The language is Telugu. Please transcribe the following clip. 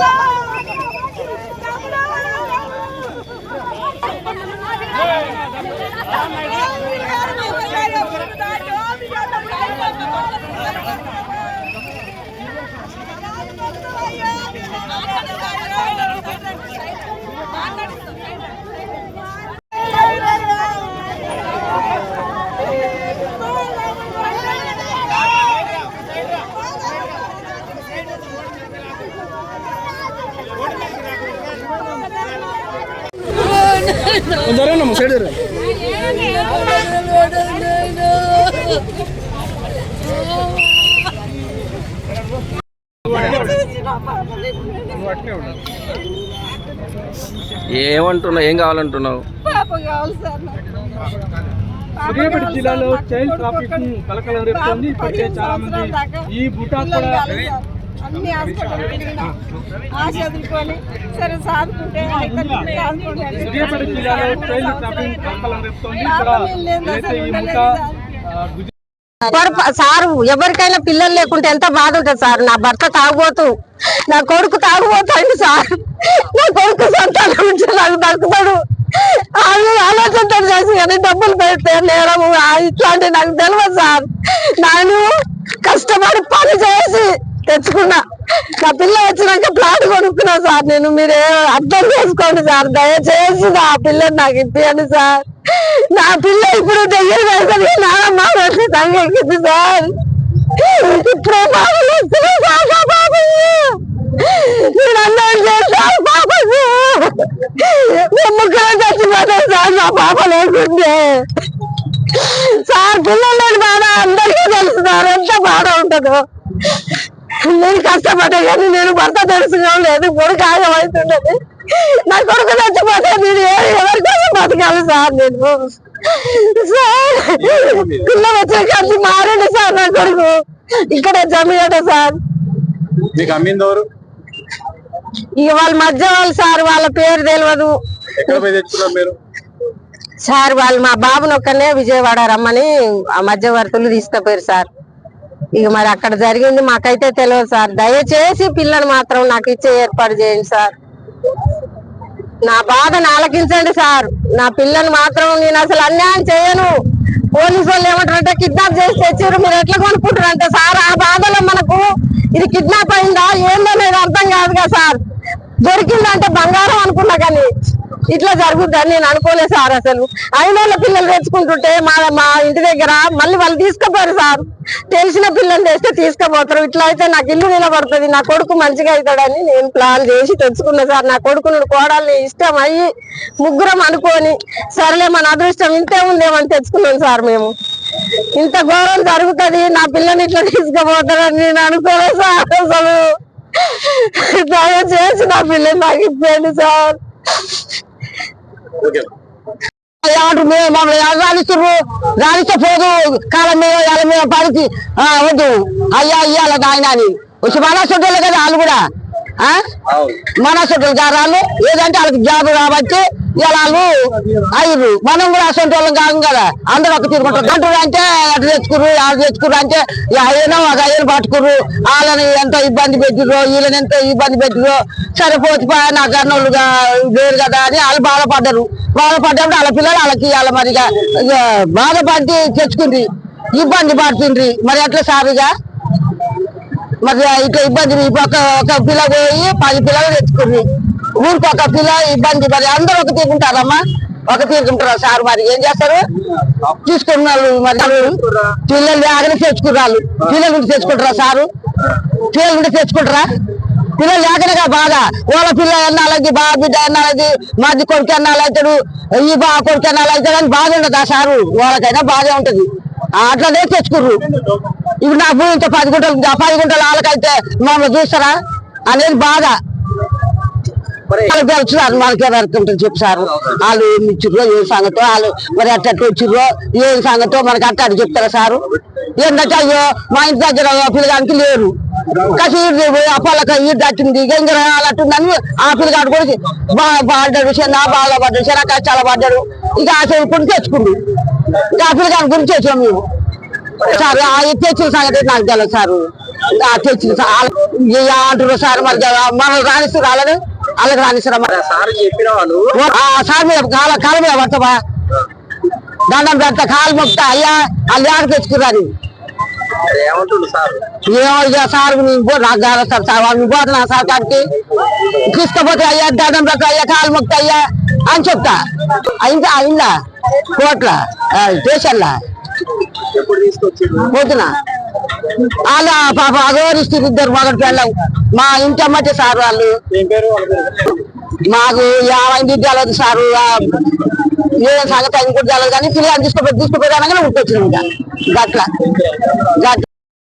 Wala! జరగండి సైడ్ జరగండి ఏమంటున్నావు ఏం కావాలంటున్నావు పాప కావాలి సార్ నాకు. పాప సూర్యాపేట జిల్లాలో చైల్డ్ ట్రాఫిక్. కలకలం రేపుతోంది ఇప్పటికే చాలా మంది ఈ బుటా కూడా. అన్ని హాస్పిటల్ తిరిగినా ఆశ వదులుకొని సరే సాదుకుంటే సారు. ఎవరికైనా పిల్లలు లేకుంటే ఎంత బాధ ఉంటుంది సార్? నా భర్త తాగుబోతు నా కొడుకు తాగుబోతాడు సార్. నా కొడుకు సంతానం ఉంటే నాకు దక్కుతాడు ఆలోచనతో చేసి కానీ డబ్బులు పెడితే నేరం ఆ ఇట్లాంటి నాకు తెలియదు సార్. నేను కష్టపడి పని చేసి తెచ్చుకున్నా. నా పిల్ల వచ్చినాక ప్లాట్ కొనుక్కున్నా సార్. నేను మీరే అర్థం చేసుకోండి సార్. దయచేసి నా పిల్లని నాకు ఇప్పియండి సార్. నా పిల్ల ఇప్పుడు దగ్గర వేసవి నానమ్మ వచ్చి తంగెక్కింది సార్. ఇప్పుడు బాబులు వస్తున్నాయి సార్ బాబు. నేను అన్నం చేశాను బాబు. ముగ్గురు చచ్చిపోతాయి సార్ నా పాప లేకుంటే సార్ పిల్లలు లేని బాధ అందరికీ తెలుసు సార్. ఎంత బాధ ఉంటుందో. నేను కష్టపడ్డా కానీ నేను భర్త తెలుసుగా లేదు కొడుకు ఆగమవుతుండదు నా కొడుకు చచ్చిపోతే నేను ఎవరికోసం బతకాలి సార్ నేను? సార్ పిల్ల వచ్చే కలిసి మారండి సార్ నా కొడుకు. ఇక్కడ జమియట సార్. మీకు అమ్మింది ఎవరు? ఇక వాళ్ళ మధ్య వాళ్ళు సార్ వాళ్ళ పేరు తెలియదు సార్ వాళ్ళు మా బాబుని ఒక్కనే విజయవాడ రమ్మని ఆ మధ్యవర్తులు తీసుకుపోయారు సార్. ఇక మరి అక్కడ జరిగింది మాకైతే తెలియదు సార్. దయచేసి పిల్లని మాత్రం నాకు ఇచ్చే ఏర్పాటు చేయండి సార్. నా బాధను ఆలకించండి సార్. నా పిల్లని మాత్రం నేను అసలు అన్యాయం చేయను. పోలీసు వాళ్ళు ఏమంటారంటే కిడ్నాప్ చేసి తెచ్చారు మీరు ఎట్లా కొనుక్కుంటారంటే సార్ ఆ బాధలో మనకు ఇది కిడ్నాప్ అయిందా? ఏందో లేదో అర్థం కాదు కదా సార్. దొరికిందంటే బంగారం అనుకున్నా కానీ ఇట్లా జరుగుద్దని నేను అనుకోలేదు సార్ అసలు. అయిన పిల్లలు తెచ్చుకుంటుంటే మా మా ఇంటి దగ్గర మళ్ళీ వాళ్ళు తీసుకుపోరు సార్. తెలిసిన పిల్లలు తెస్తే తీసుకుపోతారు. ఇట్లా అయితే నాకు ఇల్లు నిలబడుతుంది నా కొడుకు మంచిగా అవుతాడని నేను ప్లాన్ చేసి తెచ్చుకున్నా సార్. నా కొడుకును కోడల్ని ఇష్టం అయ్యి ముగ్గురం అనుకొని సర్లే మన అదృష్టం ఇంతే ఉందేమని తెచ్చుకున్నాం సార్ మేము. ఇంత ఘోరం జరుగుతుంది నా పిల్లని ఇట్లా తీసుకుపోతారని నేను అనుకోలేదు సార్ అసలు. దయచేసి నా పిల్లని నాకు ఇప్పండి సార్. ఏమంటారు? మమ్మల్ని రాణిస్తున్నారు రాణిస్తే పోదు కాలం మీద వాళ్ళ మీద పడికి ఆ, వద్దు. అయ్యా ఇయ్యాల నాయన అని వచ్చి మన సొట్టోళ్ళు కదా వాళ్ళు కూడా. ఆ? మన సొట్టోళ్ళు కాదు వాళ్ళు ఏదంటే వాళ్ళకి జాబ్ కాబట్టి ఇలా ఐదు. అయ్యారు మనం కూడా అసంటి వాళ్ళం కాదు కదా. అందరూ ఒక తీరుకుంటారు గంటలు అంటే అటు తెచ్చుకుర్రు అటు తెచ్చుకుర్రు అంటే అయ్యనో ఒక అయ్యను పట్టుకుర్రు. వాళ్ళని ఎంతో ఇబ్బంది పెట్టిర్రు వీళ్ళని ఎంతో ఇబ్బంది పెట్టిర్రు. సరే పోతిపోయా నా అన్నోళ్ళు లేరు కదా అని వాళ్ళు బాధపడ్డారు. బాధపడ్డప్పుడు వాళ్ళ పిల్లలు వాళ్ళకి వాళ్ళ మరిగా బాధపడి తెచ్చుకుంది. ఇబ్బంది పడుతుంది మరి ఎట్లా సారిగా? మరి ఇట్లా ఇబ్బంది. ఒక ఒక పిల్ల పోయి పది పిల్లలు తెచ్చుకుంది. ఊరికి ఒక పిల్ల ఇబ్బంది మరి అందరూ ఒక తీరుకుంటారమ్మా ఒక తీరుకుంటారా సార్ మరి. ఏం చేస్తారు? తీసుకున్నారు మరి పిల్లలు ఆగనే తెచ్చుకున్నారు పిల్లలు ఉంటే తెచ్చుకుంటారా సారు? పిల్లలు ఉంటే తెచ్చుకుంటారా? పిల్లలు లేకనేగా బాధ. వాళ్ళ పిల్ల ఎన్నాలది బా బిడ్డ ఎన్నాలది మాది కొడుకు ఎన్నాలవుతాడు ఈ బా కొడుకు ఎన్నాలవుతాడు అని బాధ ఉండదు ఆ సారు. వాళ్ళకైనా బాధే ఉంటది. అట్లనే తెచ్చుకుర్రు ఇప్పుడు నా భూమి ఇంత పది గుంటలు ఆ పది గుంటలు వాళ్ళకైతే మమ్మల్ని చూస్తారా? అనేది బాధ. వాళ్ళు తెలుసున్నారు మనకి ఎవరికి చెప్పు సార్ వాళ్ళు ఏమి ఇచ్చిర్రో ఏ సంగతో వాళ్ళు మరి అట్టట్టు వచ్చిర్రో ఏం సంగతో మనకి అట్ట అటు చెప్తారా సారు? ఏంటంటే అయ్యో మా ఇంటి దగ్గర పిల్లగానికి లేరు. కసి అప్పలక ఈ దట్టింది గంగర అట్టుందని ఆ పిల్లగాడు కూడా బాగా పడ్డాడు చిన్న బాగా పడ్డాడు చిన్న కష్టాలు పడ్డాడు. ఇక ఆ చెప్పుకుని తెచ్చుకుండు. ఇక ఆ పిల్లగాని గురించి వచ్చాం మేము. సార్ ఆ తెచ్చిన సంగతి నాకు తెలియదు సార్. తెచ్చిన సా- అంటారు సార్ మరి మనం రాణిస్తూ వాళ్ళని వాళ్ళకి మరి? సార్ మీద కాల కాల మీద పడతావా? దండం పెడతా కాలు మొక్తా అయ్యా వాళ్ళు ఆడ తెచ్చుకురాని సార్? ఏమో సార్ నేను పో- నాకు కాదు సార్ సార్ వాళ్ళు పోతున్నా సార్ కాడికి? తీసుకపోతే అయ్యా దండం పెడతా అయ్యా కాలు మొక్తా అయ్యా అని చెప్తా. అయిందా అయిందా? కోట్ల? స్టేషన్లా? పోతున్నా? వాళ్ళ పాప అగోరిస్తారు ఇద్దరు మగడు పిల్లలు మా ఇంటి అమ్మటే సార్ వాళ్ళు. మాకు యాభై తెలియదు సారు. ఏ సంగతి కూడా తెలియదు కానీ పిల్లలు తీసుకుపోయి తీసుకుపోయి అనగానే ఉట్టొచ్చినాం ఇంకా. గట్ల. గట్ల.